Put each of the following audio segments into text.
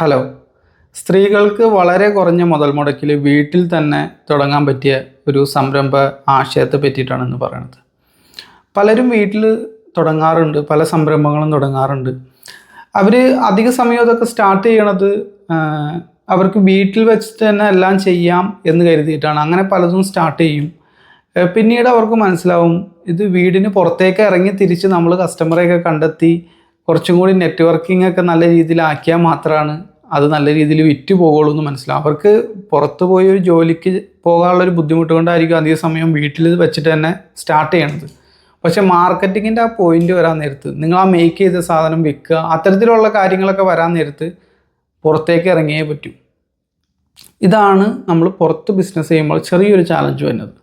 Hello. സ്ത്രീകൾക്ക് വളരെ കുറഞ്ഞ മുതൽ മുടക്കിൽ വീട്ടിൽ തന്നെ തുടങ്ങാൻ പറ്റിയ ഒരു സംരംഭ ആശയത്തെ പറ്റിയിട്ടാണ് ഇന്ന് പറയുന്നത് പലരും വീട്ടിൽ തുടങ്ങാറുണ്ട് പല സംരംഭങ്ങളും തുടങ്ങാറുണ്ട്. അവർ അധിക സമയം അതൊക്കെ സ്റ്റാർട്ട് ചെയ്യണത് അവർക്ക് വീട്ടിൽ വെച്ചിട്ട് തന്നെ എല്ലാം ചെയ്യാം എന്ന് കരുതിയിട്ടാണ്. അങ്ങനെ പലതും സ്റ്റാർട്ട് ചെയ്യും. പിന്നീട് അവർക്ക് മനസ്സിലാവും ഇത് വീടിന് പുറത്തേക്ക് ഇറങ്ങി തിരിച്ച് നമ്മൾ കസ്റ്റമറെയൊക്കെ കണ്ടെത്തി കുറച്ചും കൂടി നെറ്റ്വർക്കിംഗ് ഒക്കെ നല്ല രീതിയിലാക്കിയാൽ മാത്രമാണ് അത് നല്ല രീതിയിൽ വിറ്റ് പോകുള്ളൂ എന്ന് മനസ്സിലാവും അവർക്ക് പുറത്ത് പോയി ഒരു ജോലിക്ക് പോകാനുള്ള ഒരു ബുദ്ധിമുട്ട് കൊണ്ടായിരിക്കും അധിക സമയം വീട്ടിൽ വെച്ചിട്ട് തന്നെ സ്റ്റാർട്ട് ചെയ്യണത്. പക്ഷേ മാർക്കറ്റിങ്ങിന്റെ ആ പോയിന്റ് വരാൻ നേരത്ത് നിങ്ങൾ ആ മേക്ക് ചെയ്ത സാധനം വിൽക്കുക അത്തരത്തിലുള്ള കാര്യങ്ങളൊക്കെ വരാൻ നേരത്ത് പുറത്തേക്ക് ഇറങ്ങിയേ പറ്റൂ. ഇതാണ് നമ്മൾ പുറത്ത് ബിസിനസ് ചെയ്യുമ്പോൾ ചെറിയൊരു ചാലഞ്ച് വരുന്നത്.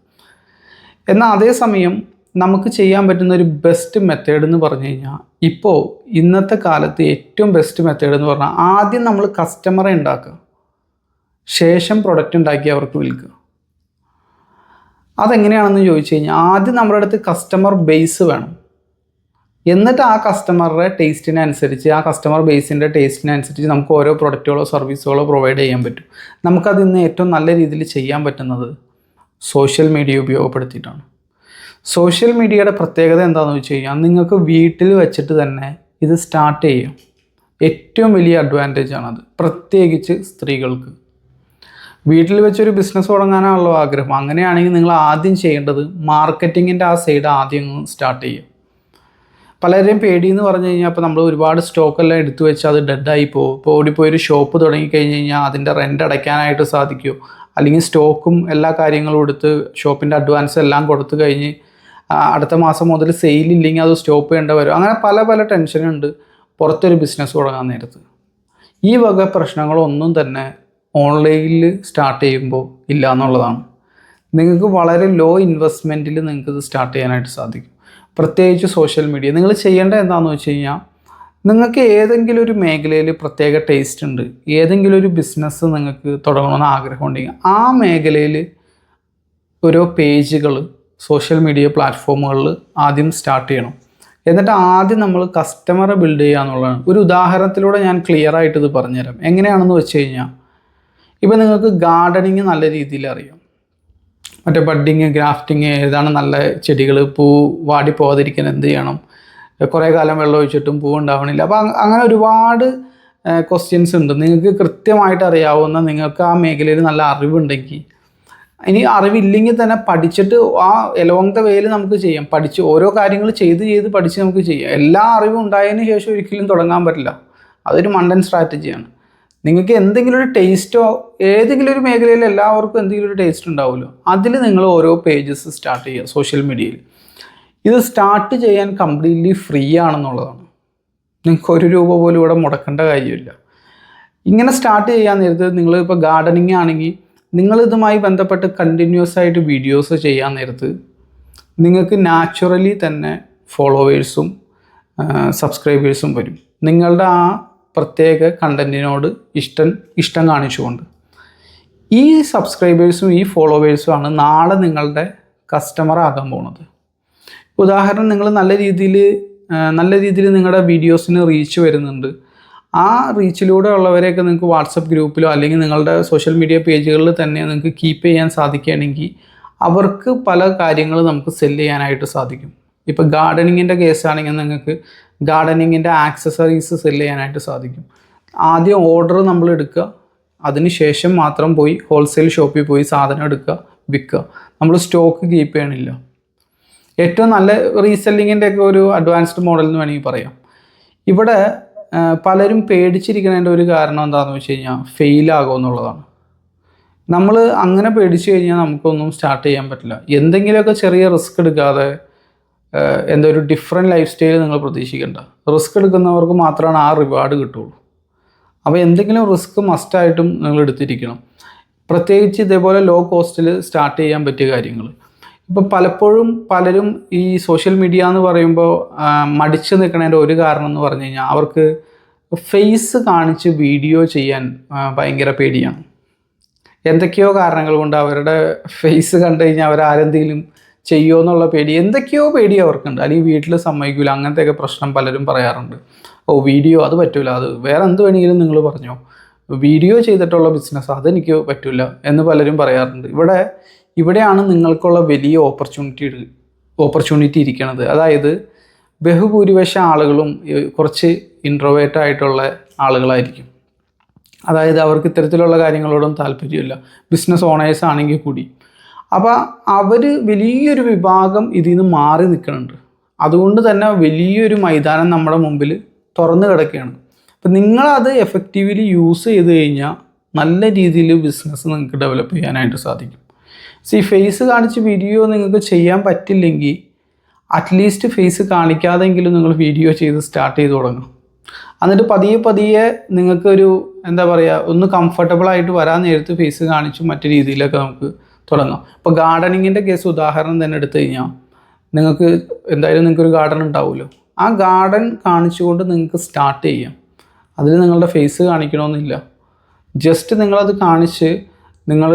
എന്നാൽ അതേസമയം നമുക്ക് ചെയ്യാൻ പറ്റുന്ന ഒരു ബെസ്റ്റ് മെത്തേഡ് എന്ന് പറഞ്ഞു കഴിഞ്ഞാൽ ഇപ്പോൾ ഇന്നത്തെ കാലത്ത് ഏറ്റവും ബെസ്റ്റ് മെത്തേഡ് എന്ന് പറഞ്ഞാൽ ആദ്യം നമ്മൾ കസ്റ്റമറെ ഉണ്ടാക്കുക. ശേഷം പ്രൊഡക്റ്റ് ഉണ്ടാക്കി അവർക്ക് വിൽക്കുക. അതെങ്ങനെയാണെന്ന് ചോദിച്ചു കഴിഞ്ഞാൽ ആദ്യം നമ്മുടെ അടുത്ത് കസ്റ്റമർ ബേസ് വേണം. എന്നിട്ട് ആ കസ്റ്റമറുടെ ടേസ്റ്റിനനുസരിച്ച് ആ കസ്റ്റമർ ബേസിന്റെ ടേസ്റ്റിനനുസരിച്ച് നമുക്ക് ഓരോ പ്രൊഡക്റ്റുകളോ സർവീസുകളോ പ്രൊവൈഡ് ചെയ്യാൻ പറ്റും. നമുക്കതിന്ന് ഏറ്റവും നല്ല രീതിയിൽ ചെയ്യാൻ പറ്റുന്നത് സോഷ്യൽ മീഡിയ ഉപയോഗപ്പെടുത്തിയിട്ടാണ്. സോഷ്യൽ മീഡിയയുടെ പ്രത്യേകത എന്താണെന്ന് വെച്ച് കഴിഞ്ഞാൽ നിങ്ങൾക്ക് വീട്ടിൽ വെച്ചിട്ട് തന്നെ ഇത് സ്റ്റാർട്ട് ചെയ്യും. ഏറ്റവും വലിയ അഡ്വാന്റേജ് ആണത്. പ്രത്യേകിച്ച് സ്ത്രീകൾക്ക്. വീട്ടിൽ വെച്ചൊരു ബിസിനസ് തുടങ്ങാനാണല്ലോ ആഗ്രഹം. അങ്ങനെയാണെങ്കിൽ നിങ്ങൾ ആദ്യം ചെയ്യേണ്ടത് മാർക്കറ്റിങ്ങിന്റെ ആ സൈഡ് ആദ്യം സ്റ്റാർട്ട് ചെയ്യും. പലരെയും പേടി എന്ന് പറഞ്ഞു കഴിഞ്ഞാൽ അപ്പോൾ നമ്മൾ ഒരുപാട് സ്റ്റോക്കെല്ലാം എടുത്തു വെച്ച് അത് ഡെഡായി പോകും. ഇപ്പോൾ ഓടിപ്പോയി ഒരു ഷോപ്പ് തുടങ്ങി കഴിഞ്ഞ് കഴിഞ്ഞാൽ അതിന്റെ റെന്റ് അടയ്ക്കാനായിട്ട് സാധിക്കുമോ അല്ലെങ്കിൽ സ്റ്റോക്കും എല്ലാ കാര്യങ്ങളും എടുത്ത് ഷോപ്പിന്റെ അഡ്വാൻസ് എല്ലാം കൊടുത്തു കഴിഞ്ഞ് അടുത്ത മാസം മുതൽ സെയിൽ ഇല്ലെങ്കിൽ അത് സ്റ്റോപ്പ് ചെയ്യേണ്ട വരും. അങ്ങനെ പല പല ടെൻഷനുണ്ട് പുറത്തൊരു ബിസിനസ് തുടങ്ങാൻ നേരത്ത്. ഈ വക പ്രശ്നങ്ങളൊന്നും തന്നെ ഓൺലൈനിൽ സ്റ്റാർട്ട് ചെയ്യുമ്പോൾ ഇല്ല എന്നുള്ളതാണ്. നിങ്ങൾക്ക് വളരെ ലോ ഇൻവെസ്റ്റ്മെന്റിൽ നിങ്ങൾക്ക് ഇത് സ്റ്റാർട്ട് ചെയ്യാനായിട്ട് സാധിക്കും. പ്രത്യേകിച്ച് സോഷ്യൽ മീഡിയ നിങ്ങൾ ചെയ്യേണ്ടത് എന്താണെന്ന് വെച്ച് കഴിഞ്ഞാൽ നിങ്ങൾക്ക് ഏതെങ്കിലും ഒരു മേഖലയിൽ പ്രത്യേക ടേസ്റ്റ് ഉണ്ട്. ഏതെങ്കിലും ഒരു ബിസിനസ് നിങ്ങൾക്ക് തുടങ്ങണമെന്ന് ആഗ്രഹമുണ്ടെങ്കിൽ ആ മേഖലയിൽ ഓരോ പേജുകൾ സോഷ്യൽ മീഡിയ പ്ലാറ്റ്ഫോമുകളിൽ ആദ്യം സ്റ്റാർട്ട് ചെയ്യണം. എന്നിട്ട് ആദ്യം നമ്മൾ കസ്റ്റമറെ ബിൽഡ് ചെയ്യുക എന്നുള്ളതാണ്. ഒരു ഉദാഹരണത്തിലൂടെ ഞാൻ ക്ലിയർ ആയിട്ട് ഇത് പറഞ്ഞുതരാം. എങ്ങനെയാണെന്ന് വെച്ച് കഴിഞ്ഞാൽ ഇപ്പം നിങ്ങൾക്ക് ഗാർഡനിങ് നല്ല രീതിയിൽ അറിയാം. മറ്റേ ബഡ്ഡിങ് ഗ്രാഫ്റ്റിങ് ഏതാണ് നല്ല ചെടികൾ പൂ വാടി പോകാതിരിക്കാൻ എന്ത് ചെയ്യണം? കുറേ കാലം വെള്ളം ഒഴിച്ചിട്ടും പൂ ഉണ്ടാവണില്ല. അപ്പോൾ അങ്ങനെ ഒരുപാട് ക്വസ്റ്റ്യൻസ് ഉണ്ട്. നിങ്ങൾക്ക് കൃത്യമായിട്ട് അറിയാവുന്ന നിങ്ങൾക്ക് ആ മേഖലയിൽ നല്ല അറിവുണ്ടെങ്കിൽ ഇനി അറിവില്ലെങ്കിൽ തന്നെ പഠിച്ചിട്ട് ആ എലോങ് ദ വേയിൽ നമുക്ക് ചെയ്യാം. പഠിച്ച് ഓരോ കാര്യങ്ങൾ ചെയ്ത് ചെയ്ത് പഠിച്ച് നമുക്ക് ചെയ്യാം. എല്ലാ അറിവും ഉണ്ടായതിനു ശേഷം ഒരിക്കലും തുടങ്ങാൻ പറ്റില്ല. അതൊരു മണ്ടൻ സ്ട്രാറ്റജിയാണ് നിങ്ങൾക്ക് എന്തെങ്കിലും ഒരു ടേസ്റ്റോ ഏതെങ്കിലും ഒരു മേഖലയിൽ എല്ലാവർക്കും എന്തെങ്കിലും ഒരു ടേസ്റ്റ് ഉണ്ടാവുമല്ലോ. അതിൽ നിങ്ങൾ ഓരോ പേജസ് സ്റ്റാർട്ട് ചെയ്യുക സോഷ്യൽ മീഡിയയിൽ ഇത് സ്റ്റാർട്ട് ചെയ്യാൻ കംപ്ലീറ്റ്ലി ഫ്രീ ആണെന്നുള്ളതാണ്. നിങ്ങൾക്ക് ഒരു രൂപ പോലും ഇവിടെ മുടക്കേണ്ട കാര്യമില്ല. ഇങ്ങനെ സ്റ്റാർട്ട് ചെയ്യാൻ നേരത്ത് നിങ്ങൾ ഇപ്പോൾ ഗാർഡനിങ് ആണെങ്കിൽ നിങ്ങൾ ഇതുമായി ബന്ധപ്പെട്ട് കണ്ടിന്യൂസ് ആയിട്ട് വീഡിയോസ് ചെയ്യാൻ നേരത്ത് നിങ്ങൾക്ക് നാച്ചുറലി തന്നെ ഫോളോവേഴ്സും സബ്സ്ക്രൈബേഴ്സും വരും. നിങ്ങളുടെ ആ പ്രത്യേക കണ്ടന്റിനോട് ഇഷ്ടം ഇഷ്ടം കാണിച്ചുകൊണ്ട്. ഈ സബ്സ്ക്രൈബേഴ്സും ഈ ഫോളോവേഴ്സും ആണ് നാളെ നിങ്ങളുടെ കസ്റ്റമർ ആകാൻ പോകുന്നത് ഉദാഹരണം നിങ്ങൾ നല്ല രീതിയിൽ നല്ല രീതിയിൽ നിങ്ങളുടെ വീഡിയോസിന് റീച്ച് വരുന്നുണ്ട്. ആ റീച്ചിലൂടെ ഉള്ളവരെയൊക്കെ നിങ്ങൾക്ക് വാട്സപ്പ് ഗ്രൂപ്പിലോ അല്ലെങ്കിൽ നിങ്ങളുടെ സോഷ്യൽ മീഡിയ പേജുകളിൽ തന്നെ നിങ്ങൾക്ക് കീപ്പ് ചെയ്യാൻ സാധിക്കുകയാണെങ്കിൽ അവർക്ക് പല കാര്യങ്ങൾ നമുക്ക് സെല്ല് ചെയ്യാനായിട്ട് സാധിക്കും. ഇപ്പോൾ ഗാർഡനിങ്ങിന്റെ കേസാണെങ്കിൽ നിങ്ങൾക്ക് ഗാർഡനിങ്ങിന്റെ ആക്സസറീസ് സെല്ല് ചെയ്യാനായിട്ട് സാധിക്കും. ആദ്യം ഓർഡർ നമ്മൾ എടുക്കുക. അതിനുശേഷം മാത്രം പോയി ഹോൾസെയിൽ ഷോപ്പിൽ പോയി സാധനം എടുക്കുക വിൽക്കുക. നമ്മൾ സ്റ്റോക്ക് കീപ്പ് ചെയ്യണില്ല. ഏറ്റവും നല്ല റീസെല്ലിങ്ങിന്റെ ഒക്കെ ഒരു അഡ്വാൻസ്ഡ് മോഡൽ എന്ന് വേണമെങ്കിൽ പറയാം. ഇവിടെ പലരും പേടിച്ചിരിക്കുന്നതിന്റെ ഒരു കാരണം എന്താണെന്ന് വെച്ച് കഴിഞ്ഞാൽ ഫെയിലാകും എന്നുള്ളതാണ്. നമ്മൾ അങ്ങനെ പേടിച്ചു കഴിഞ്ഞാൽ നമുക്കൊന്നും സ്റ്റാർട്ട് ചെയ്യാൻ പറ്റില്ല. എന്തെങ്കിലുമൊക്കെ ചെറിയ റിസ്ക് എടുക്കാതെ എന്തോ ഒരു ഡിഫറെന്റ് ലൈഫ് സ്റ്റൈൽ നിങ്ങൾ പ്രതീക്ഷിക്കേണ്ട. റിസ്ക് എടുക്കുന്നവർക്ക് മാത്രമാണ് ആ റിവാർഡ് കിട്ടുള്ളൂ. അപ്പോൾ എന്തെങ്കിലും റിസ്ക് മസ്റ്റായിട്ടും നിങ്ങൾ എടുത്തിരിക്കണം. പ്രത്യേകിച്ച് ഇതേപോലെ ലോ കോസ്റ്റിൽ സ്റ്റാർട്ട് ചെയ്യാൻ പറ്റിയ കാര്യങ്ങൾ ഇപ്പം പലപ്പോഴും പലരും ഈ സോഷ്യൽ മീഡിയ എന്ന് പറയുമ്പോൾ മടിച്ചു നിൽക്കുന്നതിന്റെ ഒരു കാരണം എന്ന് പറഞ്ഞു കഴിഞ്ഞാൽ അവർക്ക് ഫേസ് കാണിച്ച് വീഡിയോ ചെയ്യാൻ ഭയങ്കര പേടിയാണ്. എന്തൊക്കെയോ കാരണങ്ങൾ കൊണ്ട് അവരുടെ ഫേസ് കണ്ടു കഴിഞ്ഞാൽ അവരാരെന്തെങ്കിലും ചെയ്യുമോ എന്നുള്ള പേടി എന്തൊക്കെയോ പേടി അവർക്കുണ്ട്. അല്ലെങ്കിൽ വീട്ടിൽ സമ്മതിക്കില്ല അങ്ങനത്തെയൊക്കെ പ്രശ്നം പലരും പറയാറുണ്ട്. ഓ വീഡിയോ അത് പറ്റില്ല അത് വേറെ എന്ത് വേണമെങ്കിലും നിങ്ങൾ പറഞ്ഞോ. വീഡിയോ ചെയ്തിട്ടുള്ള ബിസിനസ് അതെനിക്ക് പറ്റില്ല എന്ന് പലരും പറയാറുണ്ട്. ഇവിടെ ഇവിടെയാണ് നിങ്ങൾക്കുള്ള വലിയ ഓപ്പർച്യൂണിറ്റി ഓപ്പർച്യൂണിറ്റി ഇരിക്കുന്നത് അതായത് ബഹുഭൂരിപക്ഷ ആളുകളും കുറച്ച് ഇൻട്രോവേറ്റ് ആയിട്ടുള്ള ആളുകളായിരിക്കും. അതായത് അവർക്ക് ഇത്തരത്തിലുള്ള കാര്യങ്ങളോടും താല്പര്യമില്ല. ബിസിനസ് ഓണേഴ്സ് ആണെങ്കിൽ കൂടി. അപ്പോൾ അവർ വലിയൊരു വിഭാഗം ഇതിൽ നിന്ന് മാറി നിൽക്കുന്നുണ്ട് അതുകൊണ്ട് തന്നെ വലിയൊരു മൈതാനം നമ്മുടെ മുമ്പിൽ തുറന്നു കിടക്കുകയാണ് അപ്പം നിങ്ങളത് എഫക്റ്റീവ്ലി യൂസ് ചെയ്ത് കഴിഞ്ഞാൽ നല്ല രീതിയിൽ ബിസിനസ് നിങ്ങൾക്ക് ഡെവലപ്പ് ചെയ്യാനായിട്ട് സാധിക്കും. സി ഫേസ് കാണിച്ച് വീഡിയോ നിങ്ങൾക്ക് ചെയ്യാൻ പറ്റില്ലെങ്കിൽ അറ്റ്ലീസ്റ്റ് ഫേസ് കാണിക്കാതെങ്കിലും നിങ്ങൾ വീഡിയോ ചെയ്ത് സ്റ്റാർട്ട് ചെയ്ത് തുടങ്ങും എന്നിട്ട് പതിയെ പതിയെ നിങ്ങൾക്കൊരു എന്താ പറയുക ഒന്ന് കംഫർട്ടബിൾ ആയിട്ട് വരാൻ നേരത്ത് ഫേസ് കാണിച്ചും മറ്റു രീതിയിലൊക്കെ നമുക്ക് തുടങ്ങാം. ഇപ്പോൾ ഗാർഡനിങ്ങിന്റെ കേസ് ഉദാഹരണം തന്നെ എടുത്തു കഴിഞ്ഞാൽ നിങ്ങൾക്ക് എന്തായാലും നിങ്ങൾക്കൊരു ഗാർഡൻ ഉണ്ടാവുമല്ലോ. ആ ഗാർഡൻ കാണിച്ചുകൊണ്ട് നിങ്ങൾക്ക് സ്റ്റാർട്ട് ചെയ്യാം. അതിൽ നിങ്ങളുടെ ഫേസ് കാണിക്കണമെന്നില്ല. ജസ്റ്റ് നിങ്ങളത് കാണിച്ച് നിങ്ങൾ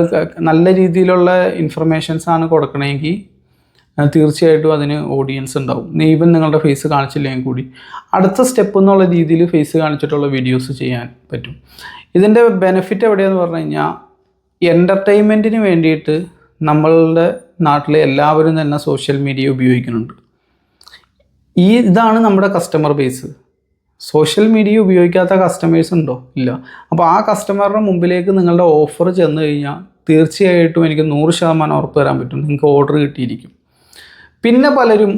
നല്ല രീതിയിലുള്ള ഇൻഫർമേഷൻസ് ആണ് കൊടുക്കണമെങ്കിൽ തീർച്ചയായിട്ടും അതിന് ഓഡിയൻസ് ഉണ്ടാവും. ഈവൻ നിങ്ങളുടെ ഫേസ് കാണിച്ചില്ലെങ്കിൽ കൂടി. അടുത്ത സ്റ്റെപ്പ് എന്നുള്ള രീതിയിൽ ഫേസ് കാണിച്ചിട്ടുള്ള വീഡിയോസ് ചെയ്യാൻ പറ്റും. ഇതിന്റെ ബെനിഫിറ്റ് എവിടെയെന്ന് പറഞ്ഞു കഴിഞ്ഞാൽ എന്റർടൈൻമെന്റിന് വേണ്ടിയിട്ട് നമ്മളുടെ നാട്ടിലെ എല്ലാവരും തന്നെ സോഷ്യൽ മീഡിയ ഉപയോഗിക്കുന്നുണ്ട്. ഈ ഇതാണ് നമ്മുടെ കസ്റ്റമർ ബേസ് സോഷ്യൽ മീഡിയ ഉപയോഗിക്കാത്ത കസ്റ്റമേഴ്സ് ഉണ്ടോ? ഇല്ല. അപ്പോൾ ആ കസ്റ്റമറുടെ മുമ്പിലേക്ക് നിങ്ങളുടെ ഓഫർ ചെന്ന് കഴിഞ്ഞാൽ തീർച്ചയായിട്ടും എനിക്ക് നൂറ് ശതമാനം ഉറപ്പ് തരാൻ പറ്റും. നിങ്ങൾക്ക് ഓർഡർ കിട്ടിയിരിക്കും. പിന്നെ പലരും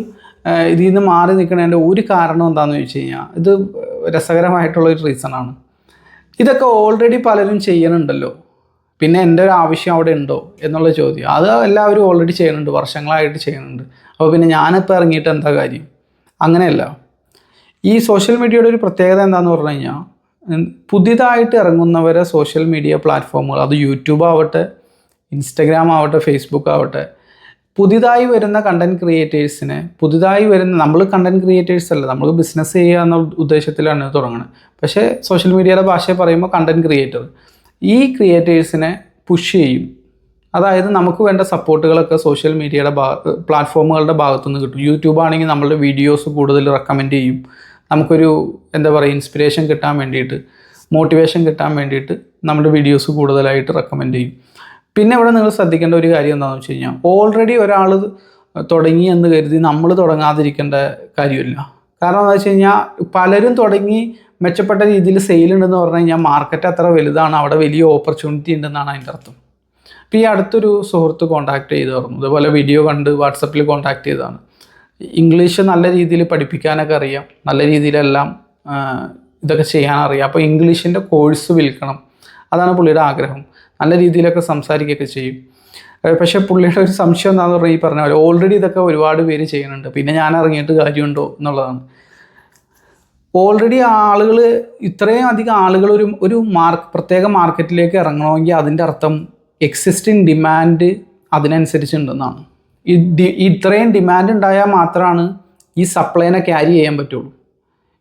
ഇതിൽ നിന്ന് മാറി നിൽക്കുന്നതിന്റെ ഒരു കാരണം എന്താണെന്ന് ചോദിച്ചു കഴിഞ്ഞാൽ ഇത് രസകരമായിട്ടുള്ള ഒരു റീസണാണ് ഇതൊക്കെ ഓൾറെഡി പലരും ചെയ്യണുണ്ടല്ലോ പിന്നെ എന്റെ ഒരു ആവശ്യം അവിടെ ഉണ്ടോ എന്നുള്ള ചോദ്യം. അത് എല്ലാവരും ഓൾറെഡി ചെയ്യുന്നുണ്ട്. വർഷങ്ങളായിട്ട് ചെയ്യുന്നുണ്ട്. അപ്പോൾ പിന്നെ ഞാനിപ്പോൾ ഇറങ്ങിയിട്ട് എന്താ കാര്യം? അങ്ങനെയല്ല. ഈ സോഷ്യൽ മീഡിയയുടെ ഒരു പ്രത്യേകത എന്താണെന്ന് പറഞ്ഞു കഴിഞ്ഞാൽ പുതിയതായിട്ട് ഇറങ്ങുന്നവരെ സോഷ്യൽ മീഡിയ പ്ലാറ്റ്ഫോമുകൾ അത് യൂട്യൂബ് ആവട്ടെ ഇൻസ്റ്റഗ്രാം ആവട്ടെ ഫേസ്ബുക്ക് ആവട്ടെ പുതിയതായി വരുന്ന കണ്ടന്റ് ക്രിയേറ്റേഴ്സിനെ പുതിയതായി വരുന്ന നമ്മൾ കണ്ടന്റ് ക്രിയേറ്റേഴ്സ് അല്ല നമ്മൾ ബിസിനസ് ചെയ്യുക എന്ന ഉദ്ദേശത്തിലാണ് തുടങ്ങുന്നത് പക്ഷേ സോഷ്യൽ മീഡിയയുടെ ഭാഷയിൽ പറയുമ്പോൾ കണ്ടന്റ് ക്രിയേറ്റർ ഈ ക്രിയേറ്റേഴ്സിനെ പുഷ് ചെയ്യും. അതായത് നമുക്ക് വേണ്ട സപ്പോർട്ടുകളൊക്കെ സോഷ്യൽ മീഡിയയുടെ ഭാ പ്ലാറ്റ്ഫോമുകളുടെ ഭാഗത്തുനിന്ന് കിട്ടും. യൂട്യൂബ് ആണെങ്കിൽ നമ്മളുടെ വീഡിയോസ് കൂടുതൽ റെക്കമെൻഡ് ചെയ്യും. നമുക്കൊരു എന്താ പറയുക ഇൻസ്പിറേഷൻ കിട്ടാൻ വേണ്ടിയിട്ട് മോട്ടിവേഷൻ കിട്ടാൻ വേണ്ടിയിട്ട് നമ്മുടെ വീഡിയോസ് കൂടുതലായിട്ട് റെക്കമെൻഡ് ചെയ്യും. പിന്നെ ഇവിടെ നിങ്ങൾ ശ്രദ്ധിക്കേണ്ട ഒരു കാര്യം എന്താണെന്ന് വെച്ച് കഴിഞ്ഞാൽ ഓൾറെഡി ഒരാൾ തുടങ്ങി എന്ന് കരുതി നമ്മൾ തുടങ്ങാതിരിക്കേണ്ട കാര്യമില്ല. കാരണം എന്താ വെച്ച് കഴിഞ്ഞാൽ പലരും തുടങ്ങി മെച്ചപ്പെട്ട രീതിയിൽ സെയിൽ ഉണ്ടെന്ന് പറഞ്ഞു കഴിഞ്ഞാൽ മാർക്കറ്റ് അത്ര വലുതാണ് അവിടെ വലിയ ഓപ്പർച്യൂണിറ്റി ഉണ്ടെന്നാണ് അതിന്റെ അർത്ഥം. അപ്പോൾ ഈ അടുത്തൊരു സുഹൃത്ത് കോൺടാക്ട് ചെയ്ത് പറഞ്ഞു അതുപോലെ വീഡിയോ കണ്ട് വാട്സപ്പിൽ കോൺടാക്ട് ചെയ്തതാണ്. ഇംഗ്ലീഷ് നല്ല രീതിയിൽ പഠിപ്പിക്കാനൊക്കെ അറിയാം. നല്ല രീതിയിലെല്ലാം ഇതൊക്കെ ചെയ്യാൻ അറിയാം. അപ്പോൾ ഇംഗ്ലീഷിന്റെ കോഴ്സ് വിൽക്കണം. അതാണ് പുള്ളിയുടെ ആഗ്രഹം. നല്ല രീതിയിലൊക്കെ സംസാരിക്കുകയൊക്കെ ചെയ്യും. പക്ഷേ പുള്ളിയുടെ ഒരു സംശയം എന്താണെന്ന് പറഞ്ഞാൽ ഈ പറഞ്ഞ പോലെ ഓൾറെഡി ഇതൊക്കെ ഒരുപാട് പേര് ചെയ്യുന്നുണ്ട്. പിന്നെ ഞാൻ ഇറങ്ങിയിട്ട് കാര്യമുണ്ടോ എന്നുള്ളതാണ്. ഓൾറെഡി ആളുകൾ ഇത്രയും അധികം ആളുകൾ ഒരു ഒരു മാർക്ക് പ്രത്യേക മാർക്കറ്റിലേക്ക് ഇറങ്ങണമെങ്കിൽ അതിന്റെ അർത്ഥം എക്സിസ്റ്റിംഗ് ഡിമാൻഡ് അതിനനുസരിച്ചുണ്ടെന്നാണ്. ഇത്രയും ഡിമാൻഡ് ഉണ്ടായാൽ മാത്രമാണ് ഈ സപ്ലൈനെ ക്യാരി ചെയ്യാൻ പറ്റുള്ളൂ.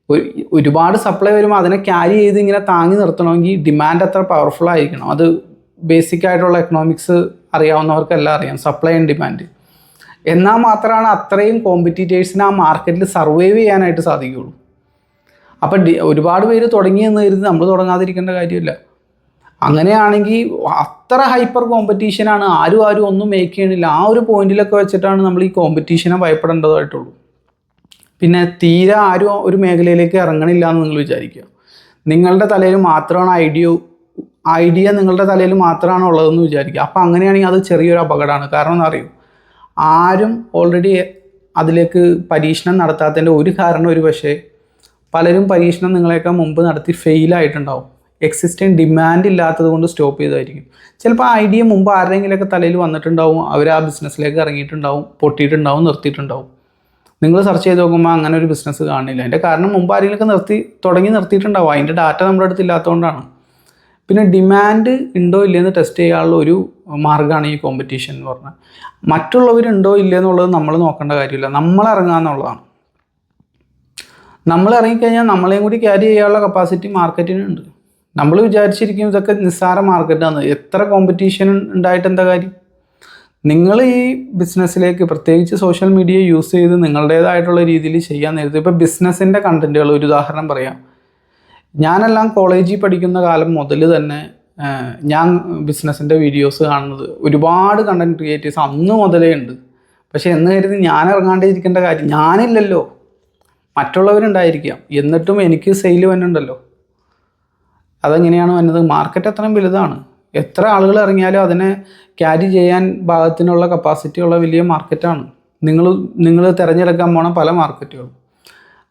ഒരു- ഒരുപാട് സപ്ലൈ വരുമ്പോൾ അതിനെ ക്യാരി ചെയ്ത് ഇങ്ങനെ താങ്ങി നിർത്തണമെങ്കിൽ ഡിമാൻഡ് അത്ര പവർഫുൾ ആയിരിക്കണം. അത് ബേസിക് ആയിട്ടുള്ള എക്കണോമിക്സ് അറിയാവുന്നവർക്കെല്ലാം അറിയാം സപ്ലൈ ആൻഡ് ഡിമാൻഡ് എന്നാൽ മാത്രമാണ് അത്രയും കോമ്പറ്റീറ്റേഴ്സിന് ആ മാർക്കറ്റിൽ സർവൈവ് ചെയ്യാനായിട്ട് സാധിക്കുകയുള്ളൂ. അപ്പം ഒരുപാട് പേര് തുടങ്ങിയെന്ന് കരുതി നമ്മൾ തുടങ്ങാതിരിക്കേണ്ട കാര്യമില്ല. അങ്ങനെയാണെങ്കിൽ അത്ര ഹൈപ്പർ കോമ്പറ്റീഷനാണ് ആരും ആരും ഒന്നും മേക്ക് ചെയ്യണില്ല. ആ ഒരു പോയിന്റിലൊക്കെ വെച്ചിട്ടാണ് നമ്മൾ ഈ കോമ്പറ്റീഷനെ ഭയപ്പെടേണ്ടതായിട്ടുള്ളൂ. പിന്നെ തീരെ ആരും ഒരു മേഖലയിലേക്ക് ഇറങ്ങണില്ല എന്ന് നിങ്ങൾ വിചാരിക്കുക. നിങ്ങളുടെ തലയിൽ മാത്രമാണ് ഐഡിയ ഐഡിയ നിങ്ങളുടെ തലയിൽ മാത്രമാണ് ഉള്ളതെന്ന് വിചാരിക്കുക. അപ്പോൾ അങ്ങനെയാണെങ്കിൽ അത് ചെറിയൊരു അപകടമാണ്. കാരണം എന്താ അറിയൂ? ആരും ഓൾറെഡി അതിലേക്ക് പരീക്ഷണം നടത്താത്തതിന്റെ ഒരു കാരണം ഒരു പക്ഷേ പലരും പരീക്ഷണം നിങ്ങളെയൊക്കെ മുമ്പ് നടത്തി ഫെയിലായിട്ടുണ്ടാവും എക്സിസ്റ്റിംഗ് ഡിമാൻഡ് ഇല്ലാത്തത് കൊണ്ട് സ്റ്റോപ്പ് ചെയ്തായിരിക്കും ചിലപ്പോൾ ഐഡിയ മുമ്പ് ആരുടെയെങ്കിലുമൊക്കെ തലയിൽ വന്നിട്ടുണ്ടാവും അവർ ആ ബിസിനസ്സിലേക്ക് ഇറങ്ങിയിട്ടുണ്ടാവും പൊട്ടിയിട്ടുണ്ടാവും നിർത്തിയിട്ടുണ്ടാവും. നിങ്ങൾ സെർച്ച് ചെയ്ത് നോക്കുമ്പോൾ അങ്ങനെ ഒരു ബിസിനസ് കാണില്ല. അതിന്റെ കാരണം മുമ്പ് ആരെങ്കിലുമൊക്കെ നിർത്തി തുടങ്ങി നിർത്തിയിട്ടുണ്ടാവും. അതിന്റെ ഡാറ്റ നമ്മുടെ അടുത്ത് ഇല്ലാത്തതുകൊണ്ടാണ്. പിന്നെ ഡിമാൻഡ് ഉണ്ടോ ഇല്ലയെന്ന് ടെസ്റ്റ് ചെയ്യാനുള്ള ഒരു മാർഗമാണ് ഈ കോമ്പറ്റീഷൻ എന്ന് പറഞ്ഞാൽ. മറ്റുള്ളവരുണ്ടോ ഇല്ലയെന്നുള്ളത് നമ്മൾ നോക്കേണ്ട കാര്യമില്ല. നമ്മൾ ഇറങ്ങുക എന്നുള്ളതാണ്. നമ്മൾ ഇറങ്ങിക്കഴിഞ്ഞാൽ നമ്മളെയും കൂടി ക്യാരി ചെയ്യാനുള്ള കപ്പാസിറ്റി മാർക്കറ്റിനുണ്ട് നമ്മൾ വിചാരിച്ചിരിക്കും ഇതൊക്കെ നിസ്സാര മാർക്കറ്റാണ് എത്ര കോമ്പറ്റീഷൻ ഉണ്ടായിട്ട് എന്താ കാര്യം? നിങ്ങൾ ഈ ബിസിനസ്സിലേക്ക് പ്രത്യേകിച്ച് സോഷ്യൽ മീഡിയ യൂസ് ചെയ്ത് നിങ്ങളുടേതായിട്ടുള്ള രീതിയിൽ ചെയ്യാൻ നേരത്തെ. ഇപ്പോൾ ബിസിനസ്സിന്റെ കണ്ടന്റുകൾ ഒരു ഉദാഹരണം പറയാം. ഞാനെല്ലാം കോളേജിൽ പഠിക്കുന്ന കാലം മുതൽ തന്നെ ഞാൻ ബിസിനസ്സിന്റെ വീഡിയോസ് കാണുന്നത്. ഒരുപാട് കണ്ടന്റ് ക്രിയേറ്റേഴ്സ് അന്ന് മുതലേ ഉണ്ട്. പക്ഷേ എന്ന് കരുതി ഞാൻ ഇറങ്ങാണ്ടിരിക്കേണ്ട കാര്യം ഞാനില്ലല്ലോ. മറ്റുള്ളവരുണ്ടായിരിക്കാം. എന്നിട്ടും എനിക്ക് സെയിൽ വന്നിട്ടുണ്ടല്ലോ. അതെങ്ങനെയാണ് വന്നത്? മാർക്കറ്റ് അത്രയും വലുതാണ്. എത്ര ആളുകൾ ഇറങ്ങിയാലും അതിനെ ക്യാരി ചെയ്യാൻ ഭാഗത്തിനുള്ള കപ്പാസിറ്റി ഉള്ള വലിയ മാർക്കറ്റാണ് നിങ്ങൾ നിങ്ങൾ തിരഞ്ഞെടുക്കാൻ പോണ പല മാർക്കറ്റുകളും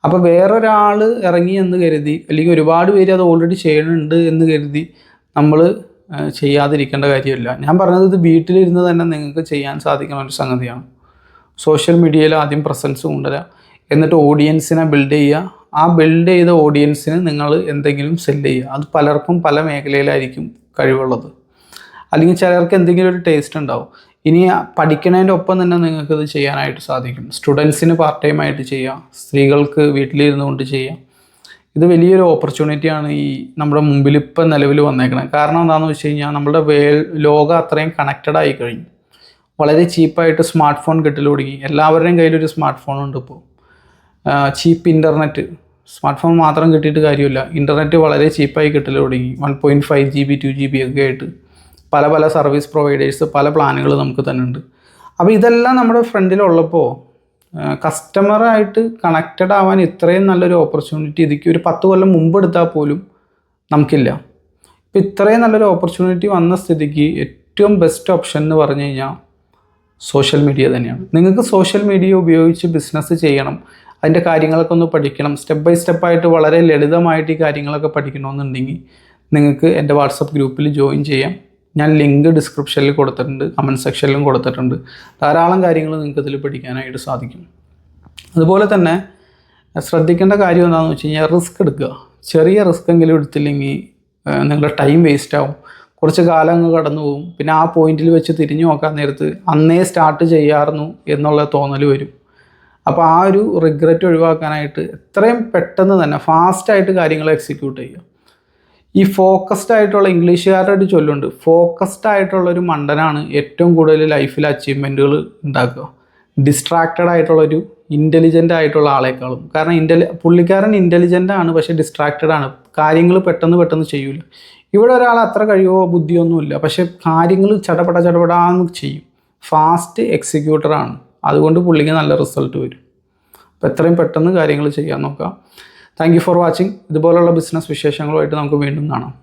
അപ്പോൾ വേറൊരാൾ ഇറങ്ങി എന്ന് കരുതി അല്ലെങ്കിൽ ഒരുപാട് പേര് അത് ഓൾറെഡി ചെയ്യുന്നുണ്ട് എന്ന് കരുതി നമ്മൾ ചെയ്യാതിരിക്കേണ്ട കാര്യമില്ല. ഞാൻ പറഞ്ഞത് ഇത് വീട്ടിലിരുന്ന് തന്നെ നിങ്ങൾക്ക് ചെയ്യാൻ സാധിക്കുന്ന ഒരു സംഗതിയാണ്. സോഷ്യൽ മീഡിയയിൽ ആദ്യം പ്രസൻസ് കൊണ്ടുവരിക എന്നിട്ട് ഓഡിയൻസിനെ ബിൽഡ് ചെയ്യുക. ആ ബിൽഡ് ചെയ്ത ഓഡിയൻസിന് നിങ്ങൾ എന്തെങ്കിലും സെല്ല് ചെയ്യുക. അത് പലർക്കും പല മേഖലയിലായിരിക്കും കഴിവുള്ളത്. അല്ലെങ്കിൽ ചിലർക്ക് എന്തെങ്കിലും ഒരു ടേസ്റ്റ് ഉണ്ടാവും. ഇനി പഠിക്കുന്നതിന്റെ ഒപ്പം തന്നെ നിങ്ങൾക്ക് ഇത് ചെയ്യാനായിട്ട് സാധിക്കും. സ്റ്റുഡൻസിന് പാർട്ട് ടൈം ആയിട്ട് ചെയ്യാം സ്ത്രീകൾക്ക് വീട്ടിലിരുന്നു കൊണ്ട് ചെയ്യാം ഇത് വലിയൊരു ഓപ്പർച്യൂണിറ്റിയാണ് ഈ നമ്മുടെ മുമ്പിൽ ഇപ്പം നിലവിൽ വന്നേക്കുന്നത് കാരണം എന്താണെന്ന് വെച്ച് കഴിഞ്ഞാൽ നമ്മുടെ വേ ലോകം അത്രയും കണക്റ്റഡ് ആയി കഴിഞ്ഞു. വളരെ ചീപ്പായിട്ട് സ്മാർട്ട് ഫോൺ കിട്ടൽ തുടങ്ങി. എല്ലാവരുടെയും കയ്യിലൊരു സ്മാർട്ട് ഫോൺ ഉണ്ട് ഇപ്പോൾ ചീപ്പ് ഇന്റർനെറ്റ് സ്മാർട്ട് ഫോൺ മാത്രം കിട്ടിയിട്ട് കാര്യമില്ല. ഇന്റർനെറ്റ് വളരെ ചീപ്പായി കിട്ടൽ തുടങ്ങി. One point five G B two G B ഒക്കെ ആയിട്ട് പല പല സർവീസ് പ്രൊവൈഡേഴ്സ് പല പ്ലാനുകൾ നമുക്ക് തന്നെ ഉണ്ട്. അപ്പോൾ ഇതെല്ലാം നമ്മുടെ ഫ്രണ്ടിലുള്ളപ്പോൾ കസ്റ്റമറായിട്ട് കണക്റ്റഡ് ആവാൻ ഇത്രയും നല്ലൊരു ഓപ്പർച്യൂണിറ്റി ഇതിക്ക് ഒരു പത്ത് കൊല്ലം മുമ്പ് എടുത്താൽ പോലും നമുക്കില്ല. ഇപ്പം ഇത്രയും നല്ലൊരു ഓപ്പർച്യൂണിറ്റി വന്ന സ്ഥിതിക്ക് ഏറ്റവും ബെസ്റ്റ് ഓപ്ഷൻ എന്ന് പറഞ്ഞു കഴിഞ്ഞാൽ സോഷ്യൽ മീഡിയ തന്നെയാണ്. നിങ്ങൾക്ക് സോഷ്യൽ മീഡിയ ഉപയോഗിച്ച് ബിസിനസ് ചെയ്യണം. അതിന്റെ കാര്യങ്ങളൊക്കെ ഒന്ന് പഠിക്കണം. സ്റ്റെപ്പ് ബൈ സ്റ്റെപ്പായിട്ട് വളരെ ലളിതമായിട്ട് ഈ കാര്യങ്ങളൊക്കെ പഠിക്കണമെന്നുണ്ടെങ്കിൽ നിങ്ങൾക്ക് എന്റെ വാട്സപ്പ് ഗ്രൂപ്പിൽ ജോയിൻ ചെയ്യാം. ഞാൻ ലിങ്ക് ഡിസ്ക്രിപ്ഷനിൽ കൊടുത്തിട്ടുണ്ട് കമന്റ് സെക്ഷനിലും കൊടുത്തിട്ടുണ്ട്. ധാരാളം കാര്യങ്ങൾ നിങ്ങൾക്ക് ഇതിൽ പഠിക്കാനായിട്ട് സാധിക്കും. അതുപോലെ തന്നെ ശ്രദ്ധിക്കേണ്ട കാര്യം എന്താണെന്ന് വെച്ച് കഴിഞ്ഞാൽ റിസ്ക് എടുക്കുക. ചെറിയ റിസ്ക് എങ്കിലും എടുത്തില്ലെങ്കിൽ നിങ്ങളുടെ ടൈം വേസ്റ്റ് ആവും. കുറച്ച് കാലം അങ്ങ് കടന്നു പോകും. പിന്നെ ആ പോയിന്റിൽ വെച്ച് തിരിഞ്ഞു നോക്കാൻ നേരത്ത് അന്നേ സ്റ്റാർട്ട് ചെയ്യാറുന്നു എന്നുള്ള തോന്നൽ വരും. അപ്പോൾ ആ ഒരു റിഗ്രറ്റ് ഒഴിവാക്കാനായിട്ട് എത്രയും പെട്ടെന്ന് തന്നെ ഫാസ്റ്റായിട്ട് കാര്യങ്ങൾ എക്സിക്യൂട്ട് ചെയ്യുക. ഈ ഫോക്കസ്ഡ് ആയിട്ടുള്ള ഇംഗ്ലീഷുകാരുടെ ഒരു ചൊല്ലുണ്ട് ഫോക്കസ്ഡ് ആയിട്ടുള്ള ഒരു മണ്ടനാണ് ഏറ്റവും കൂടുതൽ ലൈഫിൽ അച്ചീവ്മെന്റുകൾ ഉണ്ടാക്കുക. ഡിസ്ട്രാക്റ്റഡ് ആയിട്ടുള്ള ഒരു ഇന്റലിജന്റ് ആയിട്ടുള്ള ആളെക്കാളും. കാരണം ഇന്റലി പുള്ളിക്കാരൻ ഇന്റലിജന്റ് ആണ് പക്ഷേ ഡിസ്ട്രാക്റ്റഡ് ആണ്. കാര്യങ്ങൾ പെട്ടെന്ന് പെട്ടെന്ന് ചെയ്യൂല. ഇവിടെ ഒരാൾ അത്ര കഴിവോ ബുദ്ധിയൊന്നുമില്ല പക്ഷേ കാര്യങ്ങൾ ചടപട ചടപടാന്ന് ചെയ്യും. ഫാസ്റ്റ് എക്സിക്യൂട്ടറാണ് അതുകൊണ്ട് പുള്ളിക്ക് നല്ല റിസൾട്ട് വരും. അപ്പോൾ എത്രയും പെട്ടെന്ന് കാര്യങ്ങൾ ചെയ്യാൻ നോക്കാം. താങ്ക് യു ഫോർ വാച്ചിങ് ഇതുപോലുള്ള ബിസിനസ് വിശേഷങ്ങളുമായിട്ട് നമുക്ക് വീണ്ടും കാണാം.